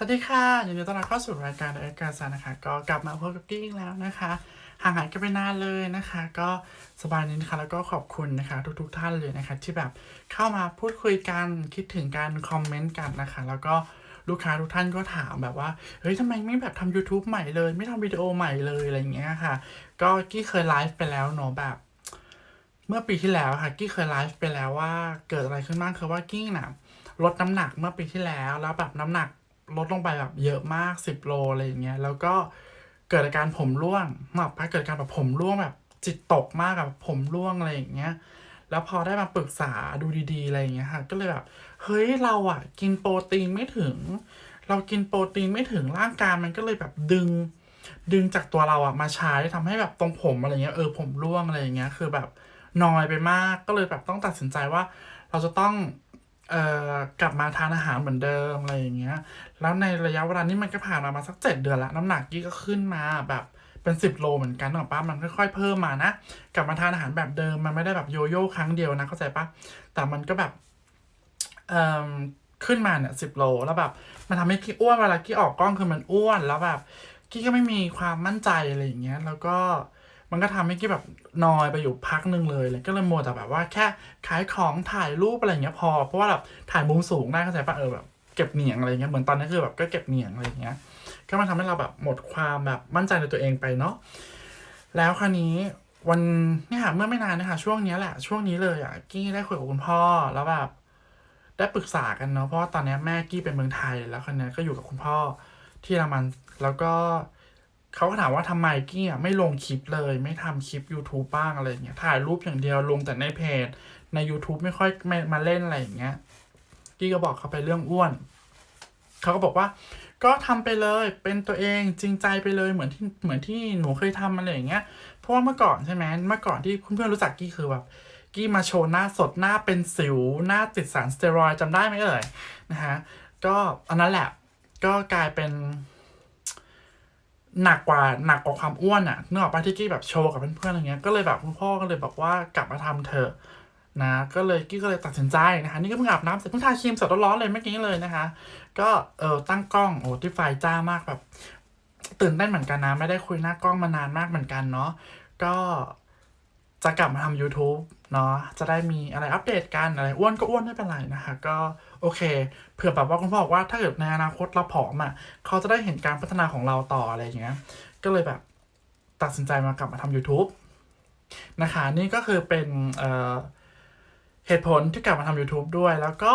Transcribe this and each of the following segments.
สวัสดีค่ะยินดีต้อนรับเข้าสู่รายการเอ็กซ์การนะคะ ก็กลับมาพบกับกี้อีกแล้วนะคะ ห่างหายกันไปนานเลยนะคะ ก็สบายดีนะคะ แล้วก็ขอบคุณนะคะ ทุกๆท่านเลยนะคะ ที่แบบเข้ามาพูดคุยกัน คิดถึงการคอมเมนต์กันนะคะ แล้วก็ลูกค้าทุกท่านก็ถามแบบว่า เฮ้ยทำไมไม่แบบทำ YouTube ใหม่เลย ไม่ทำวิดีโอใหม่เลยอะไรอย่างเงี้ยค่ะ ก็กี้เคยไลฟ์ไปแล้วเนาะแบบ เมื่อปีที่แล้วค่ะ กี้เคยไลฟ์ไปแล้วว่าเกิดอะไรขึ้นบ้างคือว่ากี้น่ะลดน้ำหนักเมื่อปีที่แล้วแล้วแบบน้ำหนัก ลดลงไปแบบเยอะมาก 10 โลอะไรอย่างเงี้ย แล้วก็เกิดอาการผมร่วงมาพักเกิดการแบบผมร่วงแบบจิตตกมากกับผมร่วงอะไรอย่างเงี้ย แล้วพอได้มาปรึกษาดูดีๆอะไรอย่างเงี้ยค่ะ ก็เลยแบบ เฮ้ยเราอะ กินโปรตีนไม่ถึง เรากินโปรตีนไม่ถึงร่างกายมันก็เลยแบบดึง ดึงจากตัวเราอะมาใช้ทำให้แบบตรงผมอะไรเงี้ยเออผมร่วงอะไรอย่างเงี้ย คือแบบนอยไปมากก็เลยแบบต้องตัดสินใจว่า เราจะต้อง เอ่อกลับมาทานอาหารเหมือนเดิมอะไรอย่างเงี้ย แล้วในระยะเวลานี้มันก็ผ่านมามาสักเจ็ดเดือนละน้ำหนักกี้ก็ขึ้นมาแบบเป็นสิบโลเหมือนกันหรอป้ามันค่อยๆเพิ่มมานะ กลับมาทานอาหารแบบเดิมมันไม่ได้แบบโยโย่ครั้งเดียวนะเข้าใจปะแต่มันก็แบบเอ่อขึ้นมาเนี่ยสิบโลแล้วแบบมันทำให้กี้อ้วนเวลากี้ออกกล้องคือมันอ้วนแล้วแบบกี้ก็ไม่มีความมั่นใจอะไรอย่างเงี้ย แล้วก็ มันก็ทำให้กี้แบบนอยไปอยู่พักหนึ่งเลยเลยก็เลยมัวแต่แบบว่าแค่ขายของถ่ายรูปอะไรอย่างเงี้ยพอ เพราะว่าแบบถ่ายมุมสูงได้เข้าใจปะเออแบบเก็บเหนียงอะไรเงี้ยเหมือนตอนนี้คือแบบก็เก็บเหนียงอะไรอย่างเงี้ยก็มันทำให้เราแบบหมดความแบบมั่นใจในตัวเองไปเนาะแล้วคราวนี้วันเนี่ยค่ะเมื่อไม่นานนะคะช่วงนี้แหละช่วงนี้เลยอะกี้ได้คุยกับคุณพ่อแล้วแบบได้ปรึกษากันเนาะเพราะว่าตอนนี้แม่กี้เป็นเมืองไทยแล้วคนนี้ก็อยู่กับคุณพ่อที่เยอรมันแล้วก็ เขาก็ถามว่าทำไมกี้อะไม่ลงคลิปเลย ไม่ทำคลิป YouTube บ้างอะไรเงี้ยถ่ายรูปอย่างเดียวลงแต่ในเพจ ใน YouTube ไม่ค่อยมมาเล่นอะไรอย่างเงี้ยกี้ก็บอกเขาไปเรื่องอ้วน เขาก็บอกว่า ก็ทำไปเลยเป็นตัวเองจริงใจไปเลยเหมือนที่เหมือนที่หนูเคยทำอะไรอย่างเงี้ยเพราะว่าเมื่อก่อนใช่ไหมเมื่อก่อนที่เพื่อนๆรู้จักกี้คือแบบกี้มาโชว์หน้าสดหน้าเป็นสิวหน้าติดสารสเตียรอยจำได้ไหมเอ่ยนะฮะก็อันนั้นแหละก็กลายเป็น หนักกว่าหนักกว่าความอ้วนอะ่ะเนึกออกปะที่กี้แบบโชว์กับเพื่อนๆอะไรเงี้ยก็เลยแบบคุณพ่อก็เลยบอกว่ากลับมาทำเถอะนะก็เลยกี้ก็เลยตัดสินใจนะคะนี่ก็เพิ่งอาบน้ำเสร็จเพิ่งทาครีมสดร้อนๆเลยเมื่อกี้เลยนะคะ ก็เออตั้งกล้องโอ้ที่ไฟจ้ามากแบบตื่นเต้นเหมือนกันนะ ไม่ได้คุยหน้ากล้องมานานมากเหมือนกันเนาะก็จะกลับมาทำ YouTube เนาะจะได้มีอะไรอัปเดตกันอะไรอ้วนก็อ้วนไม่เป็นไรนะคะ ก็โอเคเผื่อแบบว่าคุณพ่อบอกว่าถ้าเกิดในอนาคตเราผอมอะเขาจะได้เห็นการพัฒนาของเราต่ออะไรอย่างเงี้ย ก็เลยแบบตัดสินใจมากลับมาทำ YouTube นะคะ นี่ก็คือเป็นเเหตุผลที่กลับมาทำ YouTube ด้วยแล้วก็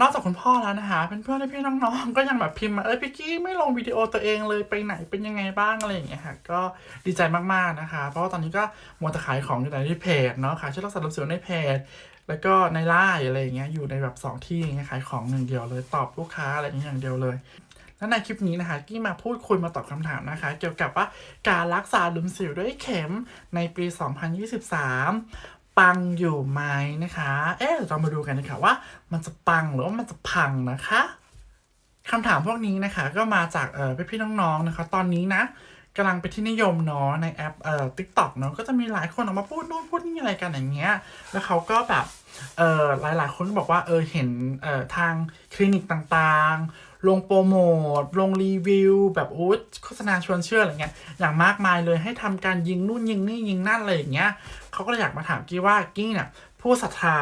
นอกจากคุณพ่อแล้วนะคะเพื่อนๆพี่น้องๆ ก็ยังแบบพิมพ์มาเอ้ยพี่กี้ไม่ลงวิดีโอตัวเองเลยไปไหนเป็นยังไงบ้างอะไรอย่างเงี้ยค่ะก็ดีใจมากๆนะคะ เพราะว่าตอนนี้ก็มัวแต่ขายของอยู่แต่ในเพจเนาะขายชุดรักษาลมสิวในเพจ แล้วก็ในไลน์อะไรอย่างเงี้ยอยู่ในแบบสองที่อย่างเงี้ยขายของหนึ่งเดียวเลยตอบลูกค้าอะไรอย่างเงี้ยอย่างเดียวเลยและในคลิปนี้นะคะกี้มาพูดคุยมาตอบคำถามนะคะ เกี่ยวกับว่าการรักษาหลุมสิวด้วยเข็มในปี 2023 ปังอยู่ไหมนะคะ เอ๊ะเรามาดูกันนะคะว่า มันจะปังหรือว่ามันจะพังนะคะคำถามพวกนี้นะคะ ก็มาจากเอ่อพี่ๆน้องๆนะคะ ตอนนี้นะกำลังเป็นที่นิยมเนาะในแอปเอ่อ TikTok เนาะก็จะมีหลายคนออกมาพูดนู่นพูดนี่อะไรกันอย่างเงี้ย แล้วเขาก็แบบเอ่อหลายๆ คนก็บอกว่าเออเห็นเอ่อทางคลินิกต่างๆ ลงโปรโมทลงรีวิว แบบโอ้ยโฆษณาชวนเชื่ออะไรเงี้ยอย่างมากมายเลยให้ทำการยิงนู่นยิงนี่ยิงนั่นอะไรอย่างเงี้ยเขาก็เลยอยากมาถามกี้ว่ากี้เนี่ยผู้ศรัทธา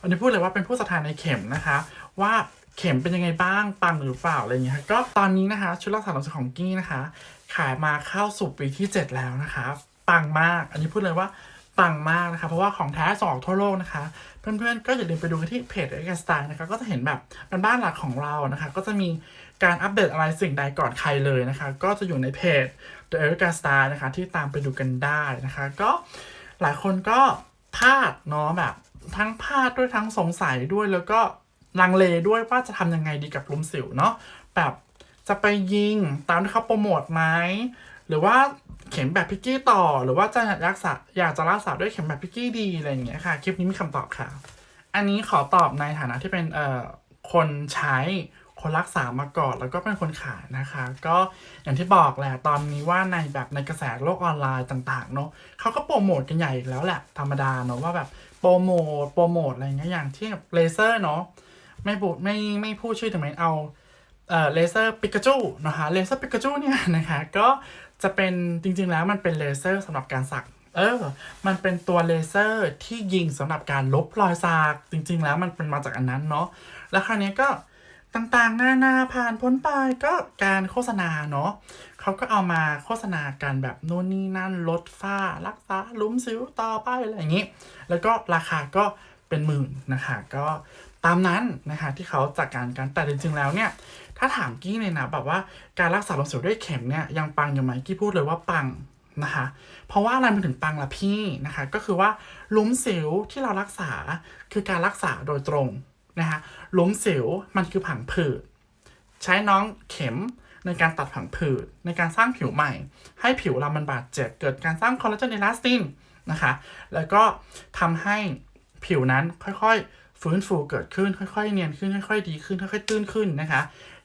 วันนี้พูดเลยว่าเป็นผู้ศรัทธาในเข็มนะคะ ว่าเข็มเป็นยังไงบ้างปังหรือเปล่าอะไรอย่างเงี้ยก็ตอนนี้นะคะ ชุดรักษาลมสิวของกี้นะคะ ขายมาเข้าสู่ปีที่ 7 แล้วนะคะ ปังมาก อันนี้พูดเลยว่า ปังมากนะคะ เพราะว่าของแท้ส่งออกทั่วโลกนะคะ เพื่อนๆ ก็อย่าลืมไปดูกันที่เพจเอ็กซ์สไตล์นะคะ ก็จะเห็นแบบเป็นบ้านหลักของเรานะคะ ก็จะมีการอัปเดตอะไรสิ่งใดก่อนใครเลยนะคะ ก็จะอยู่ในเพจ The Eric Style นะคะ ที่ตามไปดูกันได้นะคะ ก็หลายคนก็พลาดเนาะแบบทั้งพลาดด้วยทั้งสงสัยด้วยแล้วก็ลังเลด้วยว่าจะทำยังไงดีกับลุมสิวเนาะแบบจะไปยิงตามที่เขาโปรโมทไหม หรือว่าเข็มแบบพิกกี้ต่อ หรือว่าจะรักษาอยากจะรักษาด้วยเข็มแบบพิกกี้ดีอะไรอย่างเงี้ยค่ะ คลิปนี้มีคำตอบค่ะ อันนี้ขอตอบในฐานะที่เป็นเอ่อคนใช้คนรักษามาก่อนแล้วก็เป็นคนขายนะคะ ก็อย่างที่บอกแหละตอนนี้ว่าในแบบในกระแสโลกออนไลน์ต่างๆเนาะเขาก็โปรโมทกันใหญ่แล้วแหละธรรมดาเนาะว่าแบบโปรโมทโปรโมทอะไรเงี้ยอย่างที่แบบเลเซอร์เนาะไม่พูดไม่ไม่พูดชื่อถึงไหมเอาเอ่อเลเซอร์ปิกาจูนะคะเลเซอร์ปิกาจูเนี่ยนะคะก็ จะเป็นจริงๆแล้วมันเป็นเลเซอร์สำหรับการสัก เออ มันเป็นตัวเลเซอร์ที่ยิงสำหรับการลบรอยสัก จริง ๆ แล้วมันเป็นมาจากอันนั้นเนาะ แล้วคราวนี้ก็ต่างๆนานาผ่านพ้นไปก็การโฆษณาเนาะเขาก็เอามาโฆษณากันแบบนู่นนี่นั่นลดฝ้า รักษาลุมสิวต่อไปอะไรอย่างนี้ แล้วก็ราคาก็เป็นหมื่นนะคะ ก็ตามนั้นนะคะที่เขาจัดการกันแต่จริงๆแล้วเนี่ย ถ้าถามกี้เลยนะแบบว่าการรักษาลมเสิวด้วยเข็มเนี่ยยังปังอยู่ไหมกี้พูดเลยว่าปังนะคะเพราะว่าอะไรมันถึงปังล่ะพี่นะคะก็คือว่าลุมสิวที่เรารักษาคือการรักษาโดยตรงนะคะลุมสิวมันคือผังผืดใช้น้องเข็มในการตัดผังผืดในการสร้างผิวใหม่ ให้ผิวเรามันบาดเจ็บเกิดการสร้างคอลลาเจนในลาสตินนะคะแล้วก็ทำให้ผิวนั้นค่อยๆ ฟื้นฟูเกิดขึ้นค่อยๆ เนียนขึ้นค่อย ๆ ดีขึ้นค่อยๆ ตื้นขึ้นนะคะ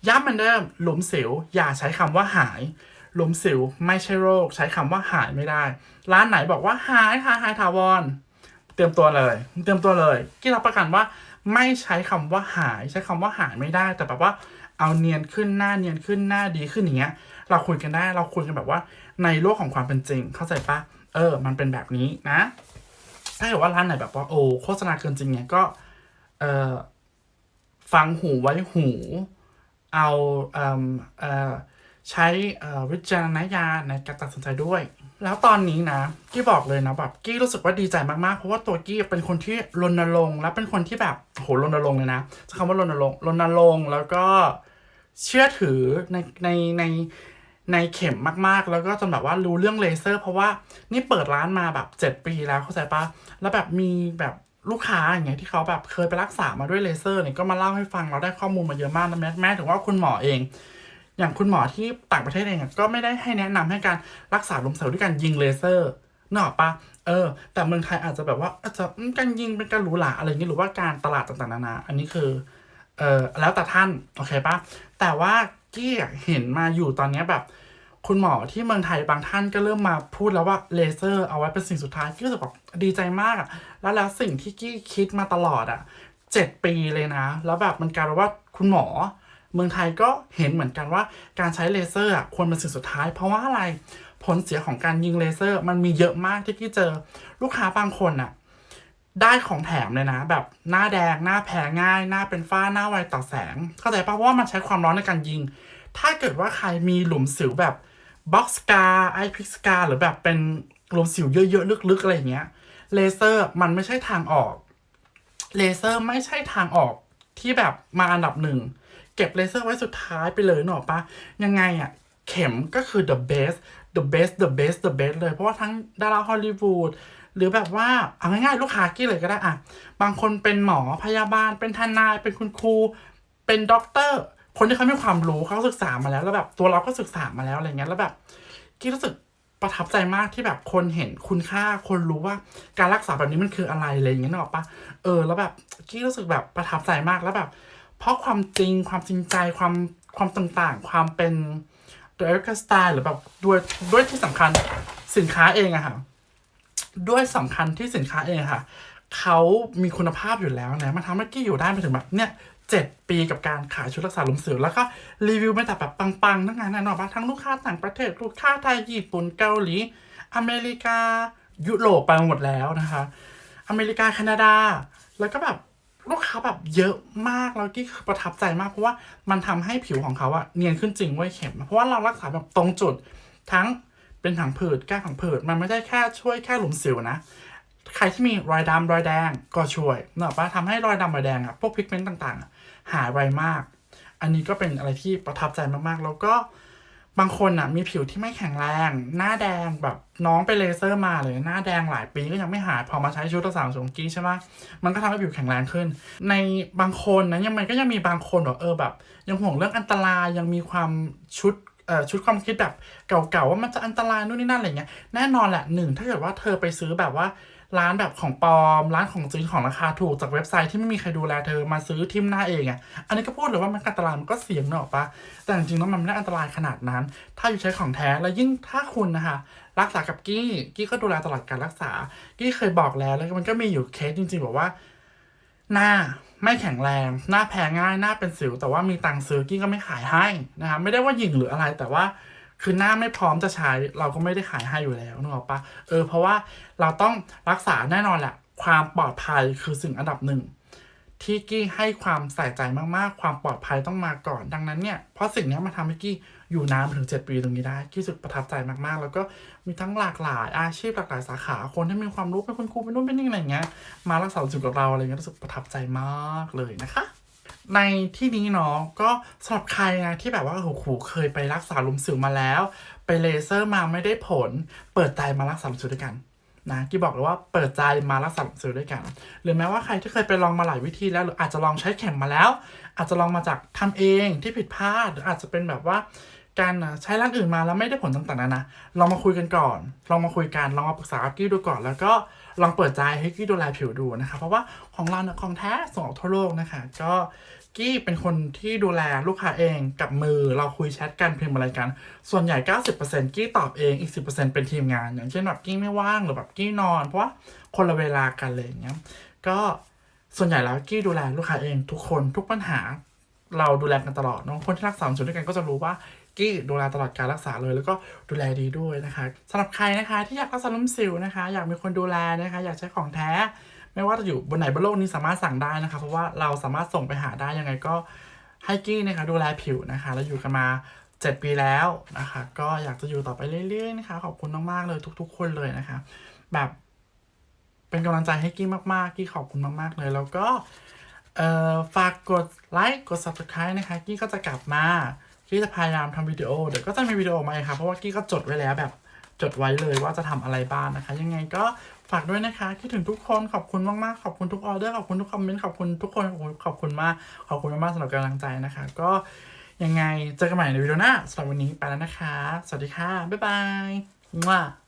ย้ำเหมือนเดิมหลุมสิวอย่าใช้คำว่าหาย หลุมสิวไม่ใช่โรค ใช้คำว่าหายไม่ได้ ร้านไหนบอกว่าหายหายหายถาวรเตรียมตัวเลย เตรียมตัวเลยกี่รับประกันว่าไม่ใช้คำว่าหายใช้คำว่าหายไม่ได้ แต่แบบว่าเอาเนียนขึ้นหน้าเนียนขึ้นหน้าดีขึ้นอย่างเงี้ย เราคุยกันได้เราคุยกันแบบว่าในโลกของความเป็นจริง เข้าใจปะเออ มันเป็นแบบนี้นะ ถ้าเกิดว่าร้านไหนแบบว่าโอ้โฆษณาเกินจริงเนี่ยก็เออฟังหูไว้หู เอาเอ่มเอ่อใช้วิจารณญาณในการตัดสินใจด้วย แล้วตอนนี้นะ กี้บอกเลยนะแบบกี้รู้สึกว่าดีใจมากๆ เพราะว่าตัวกี้เป็นคนที่รณรงค์และเป็นคนที่แบบโหรณรงค์เลยนะใช้คำว่ารณรงค์รณรงค์แล้วก็เชื่อถือในในในในเข็มมากๆ แล้วก็จนแบบว่ารู้เรื่องเลเซอร์ เพราะว่านี่เปิดร้านมาแบบเจ็ดปีแล้วเข้าใจปะแล้วแบบมีแบบ ลูกค้าอย่างเงี้ยที่เขาแบบเคยไปรักษามาด้วยเลเซอร์เนี่ยก็มาเล่าให้ฟังเราได้ข้อมูลมาเยอะมากนะแม้แม้ถึงว่าคุณหมอเอง อย่างคุณหมอที่ต่างประเทศเองก็ไม่ได้ให้แนะนำให้การรักษาลมเสวด้วยการยิงเลเซอร์นอกปะเออ แต่เมืองไทยอาจจะแบบว่าอาจจะการยิงเป็นการหรูหราอะไรอย่างนี้หรือว่าการตลาดต่างๆนานา อันนี้คือเออแล้วแต่ท่าน โอเคปะแต่ว่ากี้เห็นมาอยู่ตอนเนี้ยแบบ คุณหมอที่เมืองไทยบางท่านก็เริ่มมาพูดแล้วว่าเลเซอร์เอาไว้เป็นสิ่งสุดท้ายกี้รู้สึกแบบดีใจมากอะแล้วแล้วสิ่งที่กี้คิดมาตลอดอะเจ็ดปีเลยนะ แล้วแบบมันกลายเป็นว่าคุณหมอ เมืองไทยก็เห็นเหมือนกันว่าการใช้เลเซอร์อะควรเป็นสิ่งสุดท้าย เพราะว่าอะไรผลเสียของการยิงเลเซอร์ มันมีเยอะมากที่กี้เจอลูกค้าบางคนอะได้ของแถมเลยนะ แบบหน้าแดงหน้าแพ้ง่าย หน้าเป็นฝ้าหน้าไวต่อแสง เข้าใจปะเพราะว่ามันใช้ความร้อนในการยิง ถ้าเกิดว่าใครมีหลุมสิวแบบ บ็อกสกาไอพิกสกาหรือแบบเป็นหลุมสิวเยอะๆลึกๆอะไรอย่างเงี้ยเลเซอร์มันไม่ใช่ทางออกเลเซอร์ไม่ใช่ทางออกที่แบบมาอันดับหนึ่ง เก็บเลเซอร์ไว้สุดท้ายไปเลยหนอปะยังไงอะเข็มก็คือ the best the best the best the best เลย เพราะว่าทั้งดาราฮอลลีวูดหรือแบบว่า เอาง่ายๆ ลูกค้ากี้เลยก็ได้อะบางคนเป็นหมอพยาบาลเป็นทนายเป็นคุณครู เป็นด็อกเตอร์ คนที่เขามีความรู้เขาศึกษามาแล้ว แล้วแบบตัวเราก็ศึกษามาแล้วอะไรเงี้ยแล้วแบบกี้รู้สึกประทับใจมากที่แบบคนเห็นคุณค่า คนรู้ว่าการรักษาแบบนี้มันคืออะไรอะไรอย่างเงี้ยนึกออกปะเออ แล้วแบบกี้รู้สึกแบบประทับใจมากแล้วแบบ เพราะความจริงความจริงใจความความต่างๆ ความเป็นตัวเอร์สไตล์หรือแบบด้วยด้วยที่สำคัญสินค้าเองอะค่ะด้วยสำคัญที่สินค้าเองค่ะเขามีคุณภาพอยู่แล้วนะมันทำให้กี้อยู่ได้ไปถึงแบบเนี่ย เจ็ดปีกับการขายชุดรักษาลมสิวแล้วก็รีวิวมาแต่แบบปังๆทั้งนั้นนะเนาะปทั้งลูกค้าต่างประเทศลูกค้าไทยญี่ปุ่นเกาหลี อเมริกา ยุโรปไปหมดแล้วนะคะ อเมริกาแคนาดา แล้วก็แบบลูกค้าแบบเยอะมากแล้วกี้คือประทับใจมากเพราะว่ามันทำให้ผิวของเขาอะเนียนขึ้นจริงเว้ยเข็ม เพราะว่าเรารักษาแบบตรงจุดทั้งเป็นผังผืดแก้ผังผืดมันไม่ได้แค่ช่วยแค่หลุมสิวนะ ใครที่มีรอยดำรอยแดงก็ช่วยเนอะปะทำให้รอยดำรอยแดงอะพวกพิกเมนต์ต่างๆ หายไวมาก อันนี้ก็เป็นอะไรที่ประทับใจมากๆ แล้วก็บางคนอะมีผิวที่ไม่แข็งแรง หน้าแดงแบบน้องไปเลเซอร์มาเลยหน้าแดงหลายปีก็ยังไม่หายพอมาใช้ชุดรักษาสงกี้ใช่ไหมมันก็ทำให้ผิวแข็งแรงขึ้น ในบางคนนะยังมันก็ยังมีบางคนแบบเออแบบ ยังห่วงเรื่องอันตรายยังมีความชุดเอ่อชุดความคิดแบบเก่าๆว่ามันจะอันตรายนู่นนี่นั่นอะไรเงี้ยแน่นอนแหละหนึ่งถ้าเกิดว่าเธอไปซื้อแบบว่า ร้านแบบของปลอม ร้านของจริงของราคาถูกจากเว็บไซต์ที่ไม่มีใครดูแลเธอมาซื้อทิมหน้าเองอะ่ะ อันนี้ก็พูดเลยว่ามันอันตรายมันก็เสี่ยงเนอะปะแต่จริงๆแล้วมันไม่ได้อันตรายขนาดนั้น ถ้าอยู่ใช้ของแท้แล้วยิ่งถ้าคุณนะคะรักษากับกี้กี้ก็ดูแลตลอดการรักษา กี้เคยบอกแล้วแล้วมันก็มีอยู่เคสจริงๆบอกว่า หน้าไม่แข็งแรง หน้าแพ้ง่ายหน้าเป็นสิว แต่ว่ามีตังค์ซื้อกี้ก็ไม่ขายให้นะคะไม่ได้ว่าหยิ่งหรืออะไรแต่ว่า คือหน้าไม่พร้อมจะใช้เราก็ไม่ได้ขายให้อยู่แล้วนึกออกปะเออเพราะว่าเราต้องรักษาแน่นอนแหละ ความปลอดภัยคือสิ่งอันดับหนึ่งที่กี้ให้ความใส่ใจมากๆ ความปลอดภัยต้องมาก่อน ดังนั้นเนี่ย เพราะสิ่งนี้มาทำให้กี้อยู่นานถึง 7 ปีตรงนี้ได้ กี้รู้สึกประทับใจมากๆ แล้วก็มีทั้งหลากหลายอาชีพหลากหลายสาขา คนที่มีความรู้เป็นคุณครูเป็นนู่นเป็นนี่อะไรเงี้ย มารักษาจุดกับเราอะไรเงี้ยรู้สึกประทับใจมากเลยนะคะ ในที่นี้เนาะก็สำหรับใครนะที่แบบว่าโอ้โหเคยไปรักษาลุมสิวมาแล้ว ไปเลเซอร์มาไม่ได้ผล เปิดใจมารักษาลุมสิวด้วยกันนะกี่บอกเลยว่าเปิดใจมารักษาลุมสิวด้วยกัน หรือแม้ว่าใครที่เคยไปลองมาหลายวิธีแล้วหรืออาจจะลองใช้เข็มมาแล้ว อาจจะลองมาจากทำเองที่ผิดพลาดหรืออาจจะเป็นแบบว่าการใช้ร้านอื่นมาแล้วไม่ได้ผลต่างๆนานะลองมาคุยกันก่อน ลองมาคุยกันลองมาปรึกษากับกี้ดูก่อนแล้วก็ ลองเปิดใจให้กี้ดูแลผิวดูนะคะ เพราะว่าของเราเนี่ยของแท้ส่งออกทั่วโลกนะคะ ก็กี้เป็นคนที่ดูแลลูกค้าเองกับมือเราคุยแชทกันพิมพ์อะไรกัน ส่วนใหญ่ 90%กี้ตอบเองอีก 10%เป็นทีมงาน อย่างเช่นแบบกี้ไม่ว่างหรือแบบกี้นอน เพราะว่าคนละเวลากันเลยอย่างเงี้ยก็ส่วนใหญ่แล้วกี้ดูแลลูกค้าเองทุกคนทุกปัญหาเราดูแลกันตลอดน้องคนที่รักษาส่วนด้วยกันก็จะรู้ว่า กี้ดูแลตลอดการรักษาเลย แล้วก็ดูแลดีด้วยนะคะสำหรับใครนะคะที่อยากรักษาล้มสิวนะคะ อยากมีคนดูแลนะคะ อยากใช้ของแท้ ไม่ว่าจะอยู่บนไหนบนโลกนี้สามารถสั่งได้นะคะ เพราะว่าเราสามารถส่งไปหาได้ยังไงก็ให้กี้นะคะดูแลผิวนะคะ แล้วอยู่กันมา 7 ปีแล้วนะคะ ก็อยากจะอยู่ต่อไปเรื่อยๆนะคะ ขอบคุณมากๆเลยทุก ๆ คนเลยนะคะ แบบเป็นกำลังใจให้กี้มากๆกี้ขอบคุณมาก ๆเลย แล้วก็ฝากกดไลค์กด subscribe นะคะ กี้ก็จะกลับมา กี้จะพยายามทำวิดีโอ เดี๋ยวก็จะมีวิดีโอมาอีกครับเพราะว่ากี้ก็จดไว้แล้วแบบจดไว้เลยว่าจะทำอะไรบ้างนะคะ ยังไงก็ฝากด้วยนะคะคิดถึงทุกคนขอบคุณมากๆ ขอบคุณทุกออเดอร์ขอบคุณทุกคอมเมนต์ขอบคุณทุกคนโอ้โหขอบคุณมากขอบคุณมากๆสำหรับกำลังใจนะคะ ก็ยังไงเจอกันใหม่ในวิดีโอหน้าสำหรับวันนี้ไปแล้วนะคะ สวัสดีค่ะบ๊ายบายมั่ว